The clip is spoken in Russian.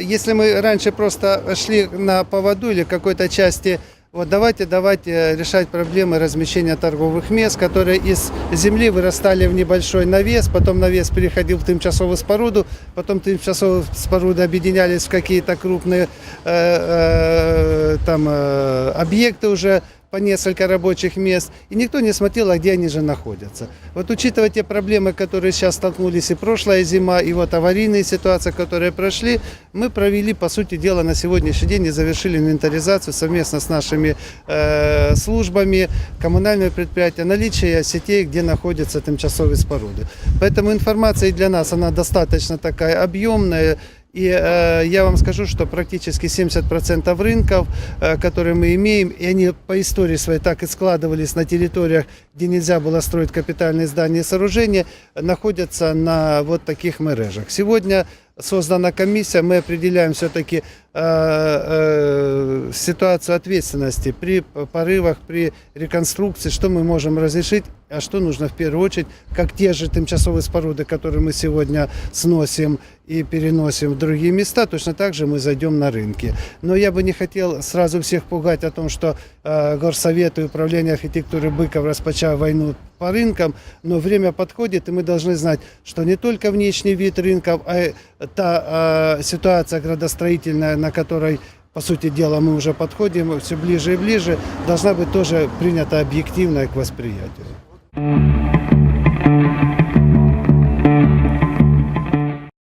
Если мы раньше просто шли на поводу или какой-то части, вот давайте, давайте решать проблемы размещения торговых мест, которые из земли вырастали в небольшой навес, потом навес переходил в тимчасовую споруду, потом тимчасовую споруду объединялись в какие-то крупные э, э, там э, объекты уже по несколько рабочих мест, и никто не смотрел, а где они же находятся. Вот учитывая те проблемы, которые сейчас столкнулись и прошлая зима, и вот аварийные ситуации, которые прошли, мы провели, по сути дела, на сегодняшний день и завершили инвентаризацию совместно с нашими э, службами, коммунальными предприятия, наличие сетей, где находятся тимчасовые споруды. Поэтому информация для нас, она достаточно такая объемная, и э, я вам скажу, что практически 70% рынков, э, которые мы имеем, и они по истории своей так и складывались на территориях, где нельзя было строить капитальные здания и сооружения, находятся на вот таких мережах. Сегодня создана комиссия, мы определяем все-таки ситуацию ответственности при порывах, при реконструкции, что мы можем разрешить, а что нужно в первую очередь, как те же тимчасовые споруды, которые мы сегодня сносим и переносим в другие места, точно так же мы зайдем на рынки. Но я бы не хотел сразу всех пугать о том, что э, Горсовет и Управление архитектуры Быков распочал войну по рынкам, но время подходит, и мы должны знать, что не только внешний вид рынков, а та э, ситуация градостроительная, на которой, по сути дела, мы уже подходим все ближе и ближе, должна быть тоже принята объективно к восприятию.